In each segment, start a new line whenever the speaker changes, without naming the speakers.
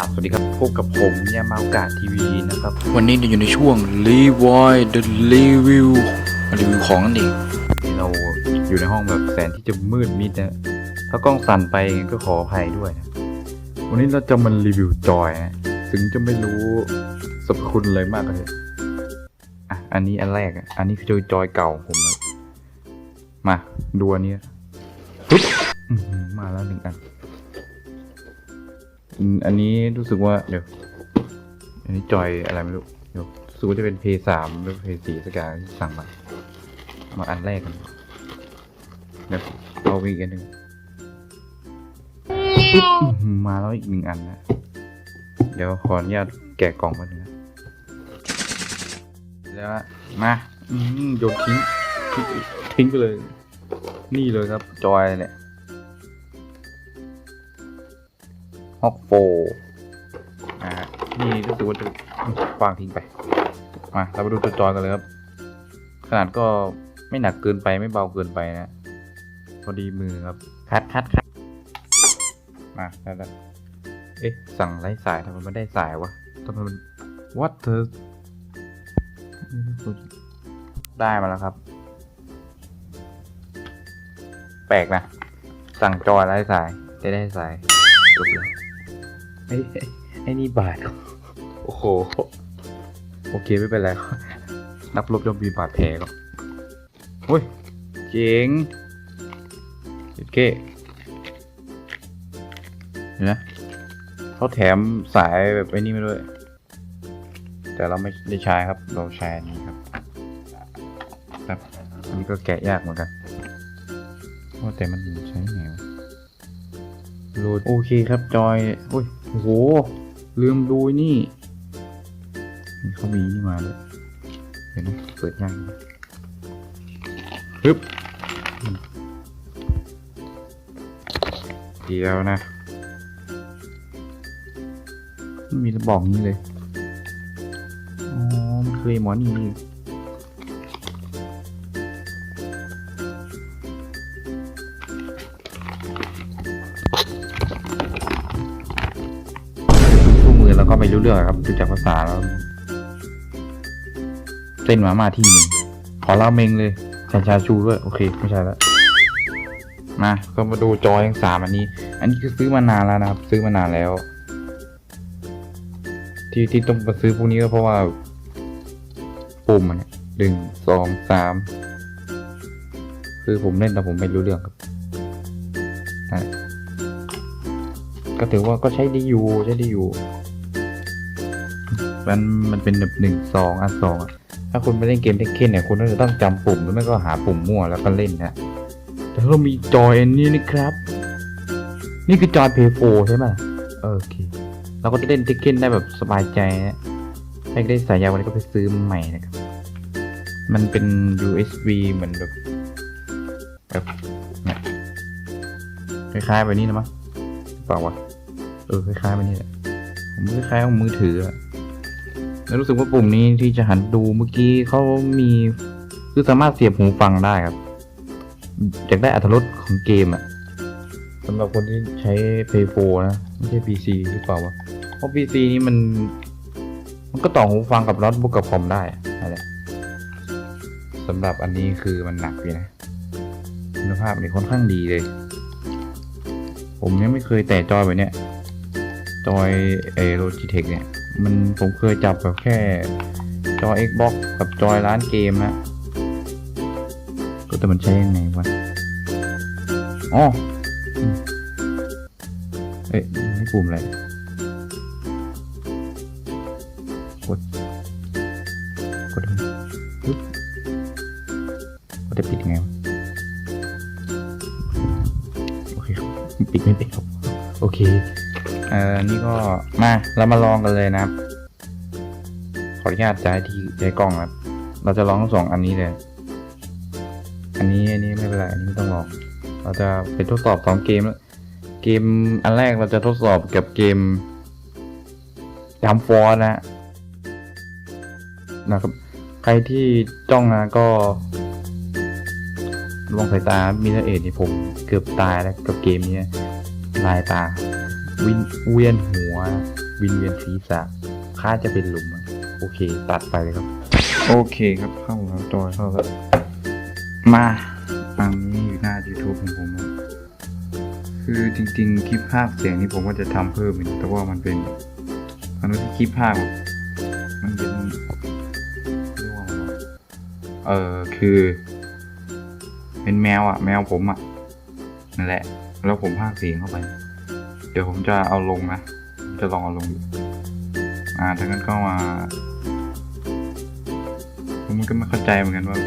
อ่าสวัสดีครับพบกับผมยามาโอกาสทีวีนะครับ วันนี้เราอยู่ในช่วง r e w i d the Review มารีวิวของนั่นเองนี่เราอยู่ในห้องแบบแสนที่จะมืดมิดนะถ้ากล้องสั่นไปก็ขออภัยด้วยนะ วันนี้เราจะมารีวิวจอยนะถึงจะไม่รู้สรรพคุณอะไรมากเลยอะอันนี้อันแรกอะอันนี้คือจอยเก่าผมนะมาดูอันนี้ปึ๊บอื้อหือมาแล้วหนึ่งอัน อันนี้รู้สึกว่าเดี๋ยว อันนี้จอยอะไรไม่รู้เดี๋ยวรู้สึกว่าจะเป็นเพย์สามหรือเพย์สี่สักอย่างที่สั่งมา มาอันแรกกันเดี๋ยวเอาอีกอันหนึ่งมาแล้วอีกหนึ่งอันนะเดี๋ยวขออนุญาตแกะกล่องมาหนึ่งนะแล้วมาอืมโยนทิ้งทิ้งทิ้งไปเลย นี่เลยครับจอยเนี่ย ฮอกโฟอ่านี่รู้สึกว่าจะวางทิ้งไป มาเรามาดูตัวจอยกันเลยครับ ขนาดก็ไม่หนักเกินไปไม่เบาเกินไปนะพอดีมือครับ คัดคัดคัดมาแล้วแล้วเอ๊ะ สั่งไร้สายทำไมไม่ได้สายวะทำไมมัน what เธอได้มาแล้วครับ แปลกนะ สั่งจอยไร้สาย ได้ได้สายจบเลย ไอ้ไอ้นี่บาดโอ้โห โอเคไม่เป็นไรนักรบย่อมมีบาดแผลก็โอ้ย เจ๋งโอเคเห็นไหมเขาแถมสายแบบไอ้นี่มาด้วย แต่เราไม่ได้ใช้ครับ เราใช้นนี้ครับ ครับอันนี้ก็แกะยากเหมือนกันว่าแต่มันใช้ไงวะโหลดโอเคครับจอยโอ้ย โอ้โห ลืมดูนี่นี่เขามีนี่มาเลยเห็นไหมเปิดยากนะปึ๊บเดียวนะไม่มีระบอกนี้เลย อ๋อ มันเคยหมอนี่ แล้วก็ไม่รู้เรื่องครับดูจากภาษาแล้วเส้นหมาม่าที่หนึ่งขอราเมงเลยใส่ชาชูด้วยโอเคไม่ใช่แล้วมาก็มาดูจอยังสามอันนี้ อันนี้คือซื้อมานานแล้วนะครับ ซื้อมานานแล้ว ที่ที่ต้องมาซื้อพวกนี้ก็เพราะว่าปุ่มมันนี่ยหนึ่งสองสามคือผมเล่นแต่ผมไม่รู้เรื่องครับก็ถือว่าก็ใช้ดีอยู่ใช้ดีอยู่ มันมันเป็นแบบหนึ่งสองอันสองถ้าคุณไปเล่นเกมเทคเคนเนี่ยคุณก็จะต้องจำปุ่มหรือไม่ก็หาปุ่มมั่วแล้วก็เล่นนะแต่เรามีจอยอันนี้นะครับ นี่คือจอยเพย์โฟใช่ไหมโอเคเราก็จะเล่นเทคเคนได้แบบสบายใจนะถ้าได้สายยาววันนี้ก็ไปซื้อมาใหม่นะครับ มันเป็น USB เหมือนแบบแบบเนี่ยคล้ายๆแบบนี้นะมั้งเปล่าวะเออคล้ายๆแบบนี้แหละผมคล้ายๆของมือถืออะ แล้วรู้สึกว่าปุ่มนี้ที่จะหันดูเมื่อกี้เขามีคือสามารถเสียบหูฟังได้ครับอยากได้อัตรสของเกมอะสำหรับคนที่ใช้ Play 4นะ ไม่ใช่ PC หรือเปล่าวะเพราะ PC นี้มัน มันก็ต่อหูฟังกับโน้ตบุกกับคอมได้อะนั่นแหละสำหรับอันนี้คือมันหนักอยู่นะคุณภาพนี่ค่อนข้างดีเลย ผมยังไม่เคยแตะจอยแบบเนี้ยจอยไอโลจิเทคเนี่ย มันผมเคยจับแบบแค่จอ Xbox กับจอยร้านเกมฮะก็แต่มันใช้ยังไงวะอ๋อเอ๊ะนี่ปุ่มอะไร อ่อนี่ก็มาเรามาลองกันเลยนะครับ ขออนุญาตย้ายที่ย้ายกล้องครับ เราจะลองทั้งสองอันนี้เลย อันนี้อันนี้ไม่เป็นไรอันนี้ไม่ต้องลอง เราจะไปทดสอบสองเกมแล้วเกมอันแรกเราจะทดสอบกับเกมยามฟอร์นะนะครับ ใครที่จ้องนะก็ลองสายตามีเอเอนี่ผมเกือบตายแล้วกับเกมนี้ลายตา วินเวียนหัว
วินเวียนศีรษะค่าจะเป็นหลุมอะโอเค ตัดไปเลยครับ โอเคครับเข้าแล้วจอยเข้าแล้วมาอันนี้อยู่หน้า YouTube ของผมนะคือจริง ๆ คลิปภาคเสียงนี่ผมก็จะทำเพิ่มอีกแต่ว่ามันเป็นมันไม่ใช่คลิปภาคหรอกมันเป็นเรียกว่าอะไรวะเออคือ เป็นแมวอะแมวผมอะนั่นแหละ แล้วผมพากเสียงเข้าไป เดี๋ยวผมจะเอาลงนะ จะลองเอาลงดูอ่าถ้างั้นก็มา ผมก็ไม่เข้าใจเหมือนกันว่า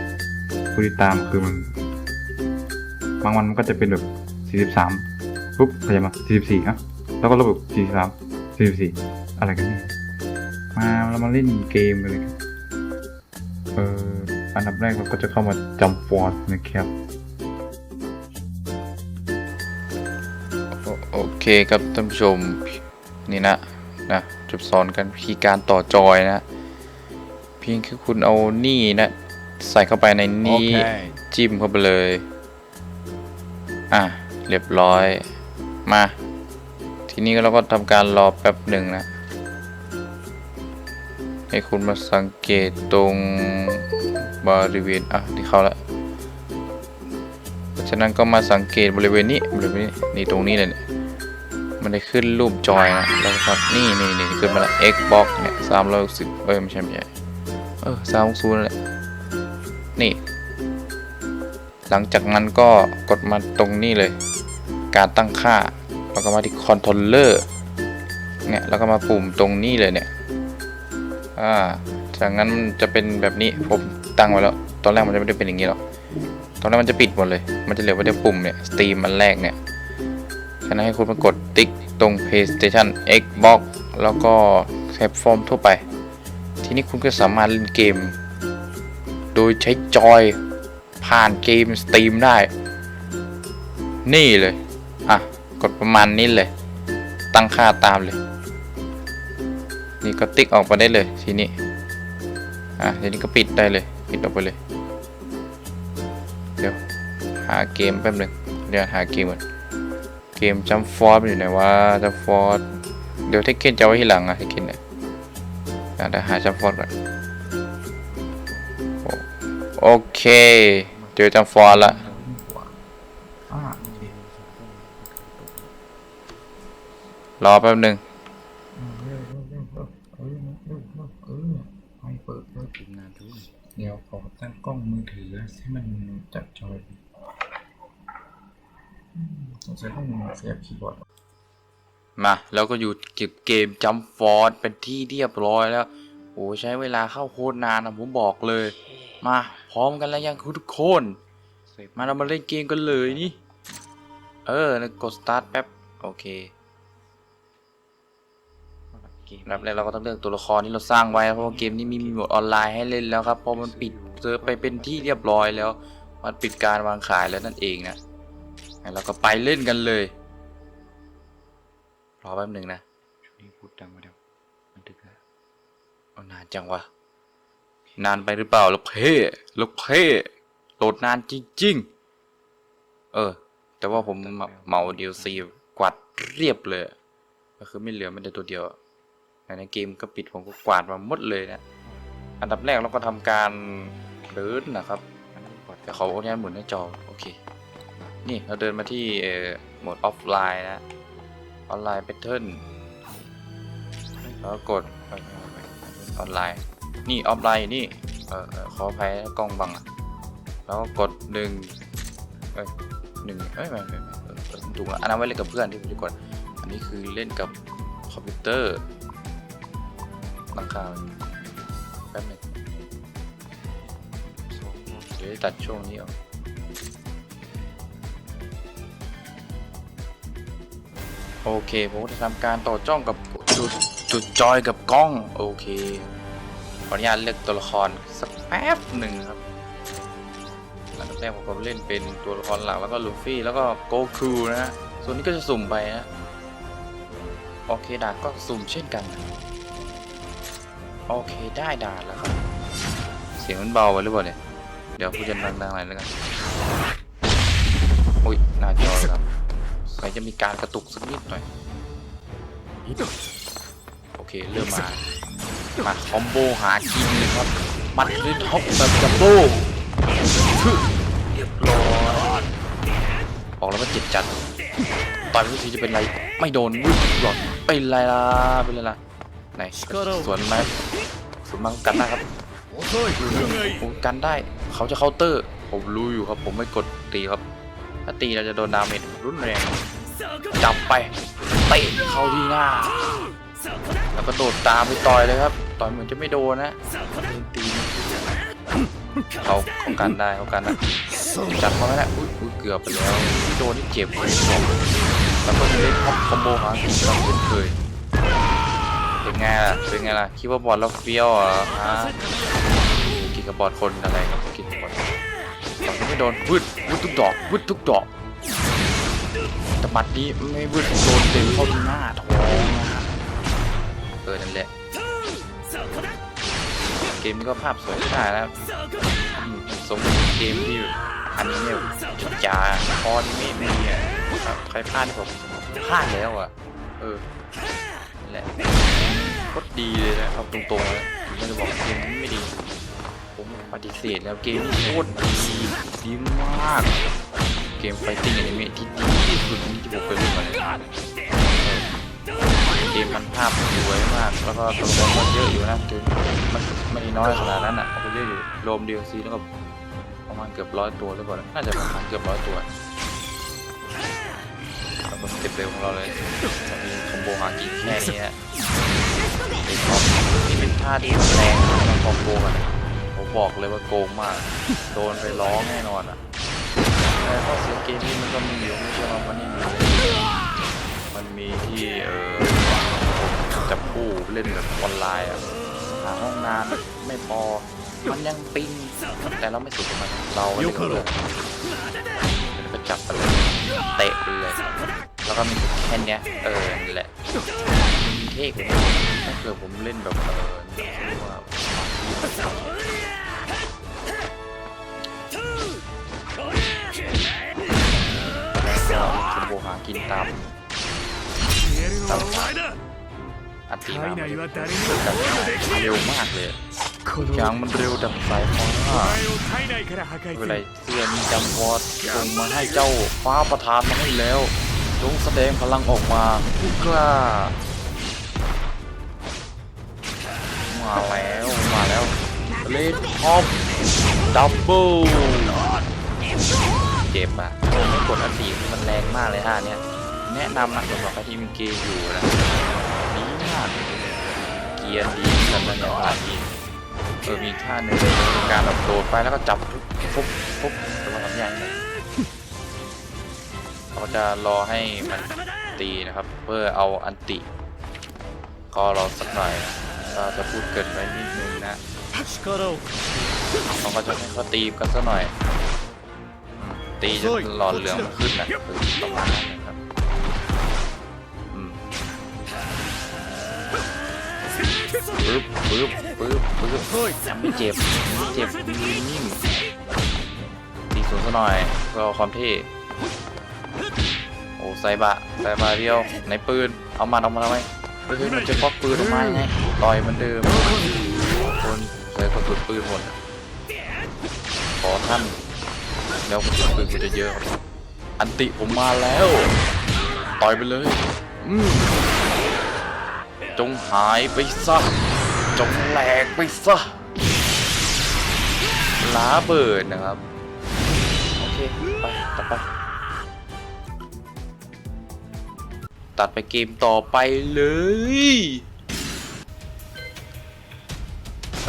ผู้ติดตามคือมันบางวันมันก็จะเป็นแบบ43ปุ๊บพยายามมา44อะแล้วก็ระบบ43 44 อะไรกันเนี่ยมาเรามาเล่นเกมกันเลยเอออันดับแรกเราก็จะเข้ามาจำฟอร์ดนะครับ
เคครับท่านผู้ชมนี่นะนะจะสอนกันวิธีการต่อจอยนะ เพียงแค่คุณเอานี่นะ ใส่เข้าไปในนี้จิ้มเข้าไปเลย อะ เรียบร้อย มา ทีนี้เราก็ทำการรอแป๊บหนึ่งนะ ให้คุณมาสังเกตตรงบริเวณ อะ ที่เขาละ เพราะฉะนั้นก็มาสังเกตบริเวณนี้บริเวณนี้นี่ตรงนี้เลยเนี่ย มันได้ขึ้นรูปจอยนะแล้วก็ครับนี่นี่นี่ขึ้นมาแล้ว Xbox เนี่ยสามร้อยหกสิบเอ้ยไม่ใช่ไม่ใช่เออสามหกศูนย์แหละนี่ หลังจากนั้นก็กดมาตรงนี้เลย การตั้งค่าแล้วก็มาที่คอนโทรลเลอร์เนี่ยแล้วก็มาปุ่มตรงนี้เลยเนี่ยอ่าจากนั้นมันจะเป็นแบบนี้ผมตั้งไว้แล้ว ตอนแรกมันจะไม่ได้เป็นอย่างนี้หรอกตอนนั้นมันจะปิดหมดเลย มันจะเหลือไว้แต่ปุ่มเนี่ยสตรีมมันแรกเนี่ย ฉะนั้นให้คุณมากดติ๊กตรง PlayStation Xbox แล้วก็แพลตฟอร์มทั่วไป ทีนี้คุณก็สามารถเล่นเกม โดยใช้จอยผ่านเกมสตรีมได้ นี่เลย อะ กดประมาณนี้เลย ตั้งค่าตามเลย นี่ก็ติ๊กออกมาได้เลยทีนี้ อะทีนี้ก็ปิดได้เลย ปิดออกไปเลย เดี๋ยว หาเกมแป๊บหนึงเดี๋ยวหาเกมก่อน กมจัมฟอร์ดอยู่ไหนวะจัมฟอร์ดเดี๋ยวเทคเคนจะเอาไว้ที่หลังอะเทคเคนเนี่ยอะเดี๋ยวหาจัมฟอร์ดก่อนโอเคเจอจัมฟอร์ดละรอแป๊บหนึง
ไม่เปิดเดี๋ยวขอตั้งกล้องมือถือให้มันจับจอย งสัยต้องเสียบคีย์บอร์ด
มาแล้วก็อยู่เก็บเกมจัมฟอร์ดเป็นที่เรียบร้อยแล้ว โอ้ใช้เวลาเข้าโคตรนานนะผมบอกเลย มาพร้อมกันแล้วยังทุกคนมาเรามาเล่นเกมกันเลยนี่ เออแล้วกด start แป๊บ โอเครับแรกเราก็ต้องเลือกตัวละครที่เราสร้างไว้เพราะเกมนี้มีมีโหมดออนไลน์ให้เล่นแล้วครับเพราะมันปิดเซิร์ฟไปเป็นที่เรียบร้อยแล้ว มันปิดการวางขายแล้วนั่นเองนะ งั้นเราก็ไปเล่นกันเลย รอแป๊บหนึ่งนะช่วงนี้พูดดังมาเดี๋ยวมันดึกแล้วเอานานจังวะ นานไปหรือเปล่าลูกเพ่ลูกเพ่โหลดนานจริงๆ เออ แต่ว่าผมเหมาดีลซีกวาดเรียบเลย ก็คือไม่เหลือแม้แต่ตัวเดียว ในเกมก็ปิดผมก็กวาดมาหมดเลยนะ อันดับแรกเราก็ทำการเดินนะครับแต่เขาเนี่ยหมุนให้จอ โอเค นี่เราเดินมาที่โหมดออฟไลน์นะ ออนไลน์แพทเทิร์นแล้วกดออนไลน์ นี่ออฟไลน์นี่เออขออภัยกล้องบังแล้วกดหนึ่งเอ้ยหนึ่งเอ้ยไม่ไม่ไม่เออเออถูกแล้วอันนั้นไว้เล่นกับเพื่อนที่ผมจะกด อันนี้คือเล่นกับคอมพิวเตอร์ตั้งคาแป๊บนึงเดี๋ยวตัดช่วงนี้ออก โอเคผมจะทำการต่อจ้องกับจุดจุดจอยกับกล้อง โอเคขออนุญาตเลือกตัวละครสักแป๊บหนึ่งครับอันดับแรกผมก็เล่นเป็นตัวละครหลักแล้วก็ลูฟี่แล้วก็โกคูนะฮะส่วนนี้ก็จะสุ่มไปนะโอเคดาก็สุ่มเช่นกันโอเคได้ดาแล้วครับเสียงมันเบาไปหรือเปล่าเนี่ยเดี๋ยวพูดจะดังๆหน่อยแล้วกันอุ้ยหน้าจอครับ ไปจะมีการกระตุกสักนิดหน่อย โอเค เริ่มมา มาคอมโบหากินครับ มัด้วยท็อปแบบจัมโบเรียบร้อยบอกแล้วว่าเจ็บจัดตอนรู้สึจะเป็นไร ไม่โดนวุ้หลอดเป็นไรล่ะเป็นไรล่ะไหนสวนไหมสวนมังกันนะครับผมกันได้ เขาจะเคาน์เตอร์ ผมรู้อยู่ครับ ผมไม่กดตีครับ ถ้าตีเราจะโดนดาเมจรุนแรงจับไปเตะเข้าที่หน้า แล้วก็โดดตามไปต่อยเลยครับ ต่อยเหมือนจะไม่โดนนะโดนตีเขาเขากันได้เขากันนะจับเขาไม่ได้อุ้ยอุ้ยเกือบไปแล้วที่โดนที่เจ็บเลยบอกแล้วก็เล่นท็อปคอมโบหางกินเราเช่นเคยเป็นไงล่ะเป็นไงล่ะคิดว่าบอลเราเฟี้ยวเหรอฮะกินกับบอลคนอะไรครับ ไม่โดนวืดวืดทุกดอกวืดทุกดอกแต่หมัดนี้ไม่วืดโดนเต็มเข้าที่หน้าท้องนะฮะเออนั่นแหละเกมนี้ก็ภาพสวยมากนะครับอืมสมกับเกมที่อันนี้เนี่ยจ๋าคอนไม่มีอะครับใครพลาดที่ผมพลาดแล้วอะเออนั่นแหละโคตรดีเลยนะเอาตรงๆเลยไม่ได้บอกเกมไม่ดี ผมปฏิเสธแล้วเกมนี้โคตรดีดีมาก เกมไฟติ้งอนิเมะที่ดีที่สุดที่ผมเคยเล่นมาเลยเกมมันภาพสวยมาก แล้วก็ตัวละครก็เยอะอยู่นะถึงมันไม่น้อยขนาดนั้นอะเอาไปเยอะอยู่รวม DLC แล้วก็ประมาณเกือบร้อยตัวหรือเปล่าน่าจะประมาณเกือบร้อยตัวแล้วก็เต็ปเร็วของเราเลยจะมีคอมโบหากินแค่นี้ฮะเป็นท็อปนี่เป็นท่าที่แรงนะคอมโบกัน ผมบอกเลยว่าโกงมาก โดนไปร้องแน่นอนอะแต่ข้อเสียเกมนี้มันก็มีอยู่ไม่ใช่ว่ามันไม่มีมันมีที่เออจับคู่เล่นแบบออนไลน์อะหาห้องน้ำไม่พอ มันยังปิงแต่เราไม่สุดมันเราเล่นเลยก็จับไปเลยเตะไปเลยแล้วก็มีแค่เนี้ยเออนั่นแหละมีเท่กว่าถ้าเกิดผมเล่นแบบเออว่า ชมพูหากินตาม
ตาม
อัตติมามันเร็วมากเลยช้างมันเร็วดับสายฟ้าเวลาเสียนจำพอดลงมาให้เจ้าฟ้าประทานมาให้แล้วจงแสดงพลังออกมาผู้กล้ามาแล้ว เลนท็อปดับเบิลเจ็บอะโอ้ไม่กดอันตีมันแรงมากเลยท่าเนี้ยแนะนำนะสำหรับใครที่มีเกมอยู่นะดีมากเกียร์ดีขนาดนี้ผ่านดีเออมีท่าหนึ่งการแบบโดดไปแล้วก็จับปุ๊บปุ๊บต่ว่าทำยากหน่อยเราจะรอให้มันตีนะครับ เพื่อเอาอันติก็รอสักหน่อยนะก็จะพูดเกินไปนิดนึงนะ เขาก็จะให้เขาตีกันสักหน่อย ตีจนหลอดเหลืองมันขึ้นนะคือประมาณนั้นนะครับปึ๊บปึ๊บปึ๊บปึ๊บยังไม่เจ็บไม่เจ็บนิ่งตีสูงสักหน่อยเพื่อความเท่โอ้ไซบะไซบะเดียวในปืนเอามันเอามาทำไมเฮ้ยมันจะควักปืนออกมาไงต่อยเหมันเดิม กระสุนปืนหมดขอท่านแล้วกระสุนปืนกูจะเยอะครับอันติผมมาแล้วต่อยไปเลยอืมจงหายไปซะจงแหลกไปซะล้าเบิดนะครับโอเคไปตัดไปตัดไปเกมต่อไปเลย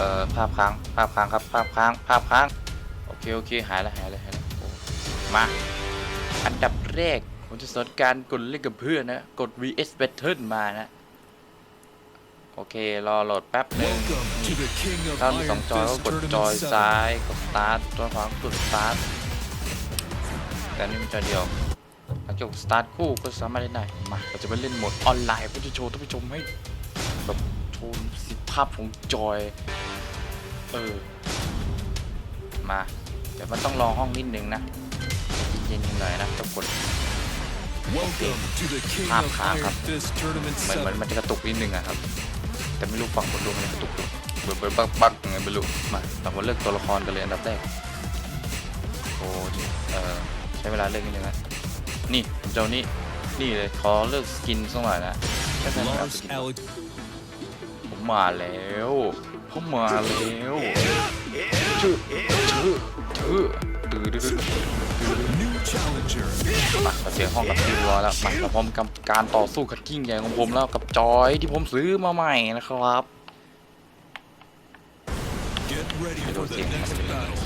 อ่อภาพค้างภาพค้างครับภาพค้างภาพค้างโอเคโอเคหายแล้วหายแล้วหายแล้วโอ้มาอันดับแรกผมจะสอนการกดเล่นกับเพื่อนนะ กด vs battle มานะ โอเค รอโหลดแป๊บหนึง
Welcome to the King of
ถ้ามีสอง
Iron
จอยก็
Fist
กดจอย
Tournament
ซ้า
7
ยกด start ตัวขวากด start แต่นี่มันจอยเดียวหลังจากกด start คู่ก็สามารถเล่นได้มาเราจะไปเล่นโหมดออนไลน์เพื่อจะโชว์ท่านผู้ชมให้แบบโชว์ประสิทธิภาพของจอย เออ มา เดี๋ยวมันต้องรอห้องนิดนึงนะเย็นๆหน่อยนะต้องกด
Welcome to the King
ภาพ
of
ค้างครับ
Iron Fist Tournament
เหมือนเหมือน
7
มันจะกระตุกนิดนึงอะครับ แต่ไม่รู้ฝั่งคนดูมันกระตุกเบิร์ดบักบักไงไม่รู้ มาเรามาเลือกตัวละครกันเลยอันดับแรกโอ้เออใช้เวลาเลือกนิดนึงนะนี่เจ้านี่นี่เลยขอเลือกสกินสักหน่อยนะแค่นั้นเอาส
Lars
กิน
Alex
ผมมาแล้ว ผมมาแล้วชื่อชื่อชื่อตื้อดื้อดื้อ
New Challenger
มาเราเจอห้องกับที่รอแล้วมาเราพร้อมกับการต่อสู้ขัดยิ่งใหญ่ของผมแล้วกับจอยที่ผมซื้อมาใหม่นะครับ
Get ready
I
for
don't
the
think
next
I'm
battle.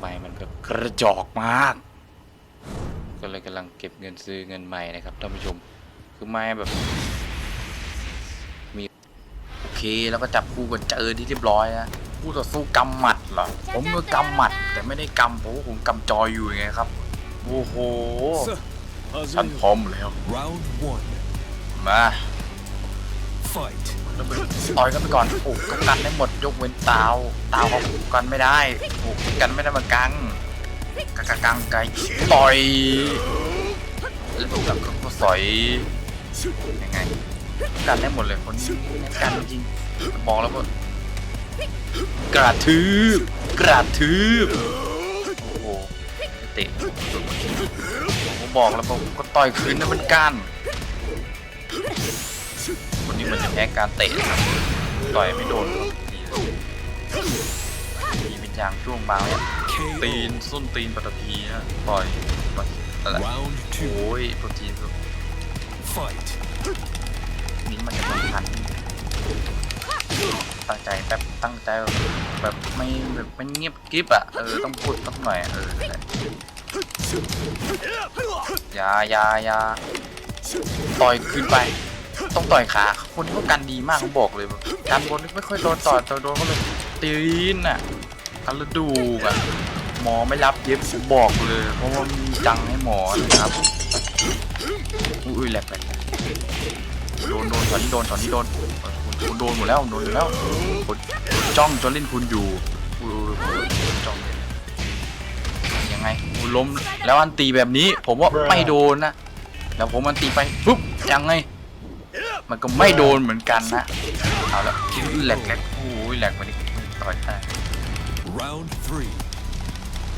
ใบมันก็กระจอกมาก ก็เลยกำลังเก็บเงินซื้อเงินใหม่นะครับท่านผู้ชมคือไม้แบบมีโอ เคแล้วก็จับคู่กันเจอที่เรียบร้อยนะคู่ต่อสู้กำหมัดเหรอผมก็กำหมัด แต่ไม่ได้กำเพราะว่าผมกำจอยอยู่ไงครับโอ้โหฉันพร้อมแล้ว
Round one.
มา
Fight.
ต่อยกันไปก่อนโอ้ก็กันได้หมดยกเว้นตาวตาวเขากันไม่ได้โอ้กันไม่ได้มากังกังกังกังไกต่อยแล้วแบบก็สอยยังไง กันได้หมดเลยคนนี้กันจริงบอกแล้วว่ากระทืบกระทืบโอ้โหเตะผมบอกแล้วผมก็ต่อยคืนนะมันกันคนนี้มันจะแพ้การเตะนะครับต่อยไม่โดนมีเป็นยางช่วงบางเนี่ยตีนส้นตีนปัตตภีนะต่อยต่อยอะไร
Round
โอ้
two.
ยโปรตีน
Fight.
นี้มันจะสำคัญตั้งใจแป๊บตั้งใจแบบแบบไม่แบบไม่เงียบกริบอะเออต้องพูดสักหน่อยเออนั่นแหละอยาอยายาต่อยขึ้นไป ต้องต่อยขาคนนี้ก็กันดีมากเขาบอกเลยการบนไม่ค่อยโดนต่อยโดนเขาเลยตีนอะกันระดูกอะหมอไม่รับเย็บบอกเลยเพราะว่ามีจังให้หมอนะครับอุ้ยแหลกแหลกแหลก โดนโดนตอนนี้โดนตอนนี้โดนเออคุณคุณโดนหมดแล้วโดนอยู่แล้วคุณจ้องจนเล่นคุณอยู่อุ้ยอุ้ยอุ้ยจ้องเลยยังไงคุณล้มแล้วอันตีแบบนี้ ผมว่าไม่โดนนะแล้วผมอันตีไปปุ๊บยังไง มันก็ไม่โดนเหมือนกันนะเอาละแหลกแหลกโอ้ยแหลกมาดิต่อยได้
Round three.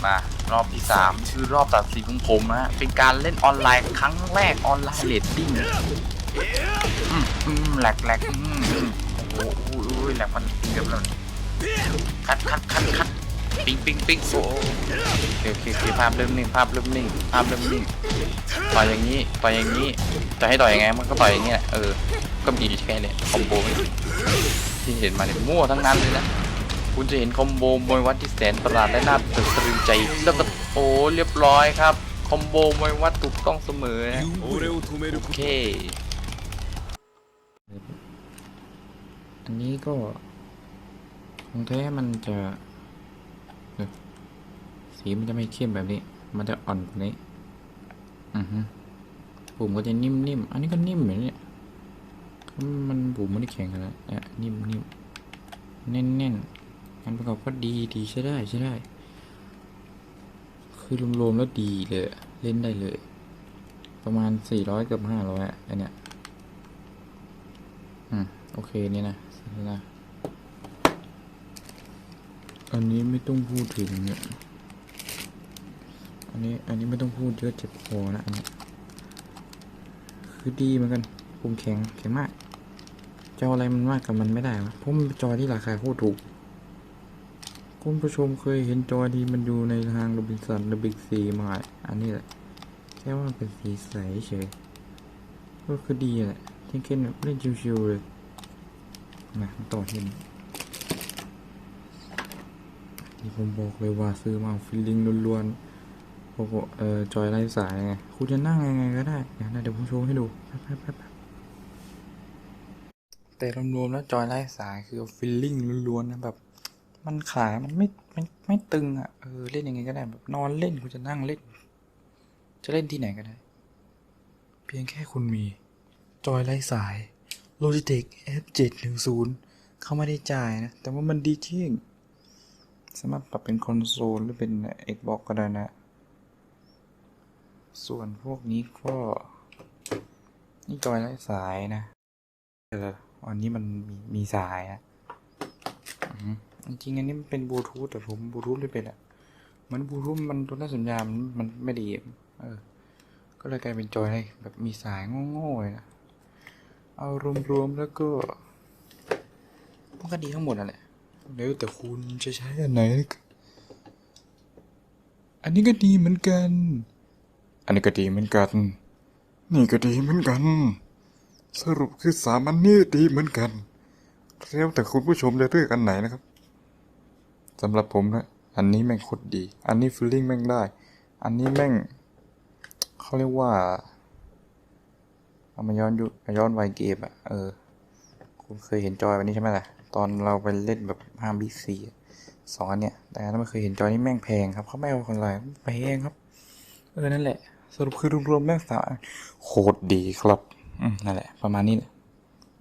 มารอบที่สามคือรอบตัดสินของผมนะเป็นการเล่นออนไลน์ครั้งแรกออนไลน์เลดดิ้ง อืมอืมแหลกแหลกอืมอืมโอ้โหยแหลกมันเกือบแล้วคัดคัดคัดคัดปิ้งปิ้งปิ้งโอ้เคโอคคภาพเริ่มนิ่งภาพเริ่มนิ่งภาพเริ่มนิ่งต่อยอย่างนี้ต่อยอย่างนี้จะให้ต่อยยังไงมันก็ต่อยอย่างนี้แหละเออก็มีแค่เนี่ยคอมโบที่เห็นมาเนี่ยมั่วทั้งนั้นเลยนะคุณจะเห็นคอมโบมวยวัดที่แสนประหลาดและน่าตื่นตรึงใจแล้วก็โอ้เรียบร้อยครับคอมโบมวยวัดถูกต้องเสมอนะโอเค อันนี้ก็ของแท้มันจะสีมันจะไม่เข้มแบบนี้ มันจะอ่อนกว่านี้ อือฮึปุ่มก็จะนิ่มๆ อันนี้ก็นิ่มเหมือนเนี่ย มันปุ่มไม่ได้แข็งขนาดนั้นเนี่ยนิ่มๆ แน่นๆการประกอบก็ดีดีใช้ได้ใช้ได้ คือรวมๆแล้วดีเลย เล่นได้เลย ประมาณสี่ร้อยเกือบห้าร้อยอันเนี้ย อืม โอเคนี่นะเสร็จแล้วนะ อันนี้ไม่ต้องพูดถึงเนี่ย อันนี้ อันนี้ไม่ต้องพูดเยอะเจ็บคอนะอันนี้ คือดีเหมือนกันปุ่มแข็งแข็งมากจะออะไรมันมากกับมันไม่ได้วะเพราะมันจอที่ราคาโคตรถูก คุณผู้ชมเคยเห็นจอที่มันอยู่ในทางโรบินสันหรือบิ๊กซีมาไหมอันนี้แหละ แค่ว่ามันเป็นสีใสเฉย ก็คือดีแหละ ที่เล่นแบบเล่นชิวๆเลยนะต่อที่นี่นี่ผมบอกเลยว่าซื้อมาฟิลลิ่งล้วนๆพวกเอ่อจอยไร้สายไงคุณจะนั่งยังไงก็ได้เดี๋ยวนะเดี๋ยวผมโชว์ให้ดูแป๊บๆแต่รวมๆแล้วจอยไร้สายคือฟิลลิ่งล้วนๆนะแบบ มันขามันไม่ไม่ไม่ตึงอะเออเล่นยังไงก็ได้แบบนอนเล่นคุณจะนั่งเล่น จะเล่นที่ไหนก็ได้ เพียงแค่คุณมี จอยไร้สาย Logitech F710 เขาไม่ได้จ่ายนะ แต่ว่ามันดีจริงสามารถปรับเป็นคอนโซลหรือเป็น Xbox ก็ได้นะ ส่วนพวกนี้ก็ นี่จอยไร้สายนะเอออันนี้มันมีมีสายอะอืมจริงอันนี้มันเป็นบลูทูธแต่ผมบลูทูธไม่เป็นอะมันบลูทูธมันตัวน้าสัญญาณมันมันไม่ดี เออ ก็เลยกลายเป็นจอยให้แบบมีสายโง่ๆเลยนะ เอารวมๆแล้วก็ มันก็ดีทั้งหมดนั่นแหละแล้วแต่คุณจะใช้อันไหน อันนี้ก็ดีเหมือนกัน อันนี้ก็ดีเหมือนกัน นี่ก็ดีเหมือนกัน สรุปคือสามอันนี้ดีเหมือนกันแล้วแต่คุณผู้ชมจะเลือกอันไหนนะครับสำหรับผมนะ อันนี้แม่งโคตรดี อันนี้ฟีลลิ่งแม่งได้ อันนี้แม่งเขาเรียกว่า เอามาย้อนยุย้อนวัยเกมอะเออคุณเคยเห็นจอยวันนี้ใช่ไหมล่ะ ตอนเราไปเล่นแบบห้ามบิ๊กซีสองอันเนี้ยแต่ถ้าไม่เคยเห็นจอยนี่แม่งแพงครับเขาไม่เอาคนไรแพงครับ เออ นั่นแหละ สรุปคือรวมๆแม่งสามโคตรดีครับอืมนั่นแหละ ประมาณนี้แหละ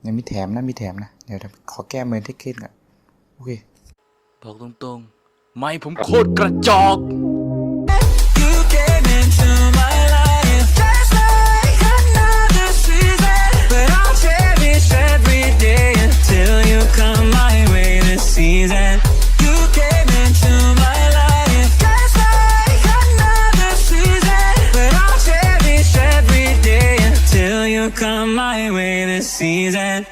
ยังมีแถมนะมีแถมนะ เดี๋ยวขอแก้เมือที่เกตก่อนโอเคบอกตรงๆ ไม่ผมโคตรกระจอก
every day until you come my way this season. You came into my life just like another season, but I'll cherish every day until you come my way this season.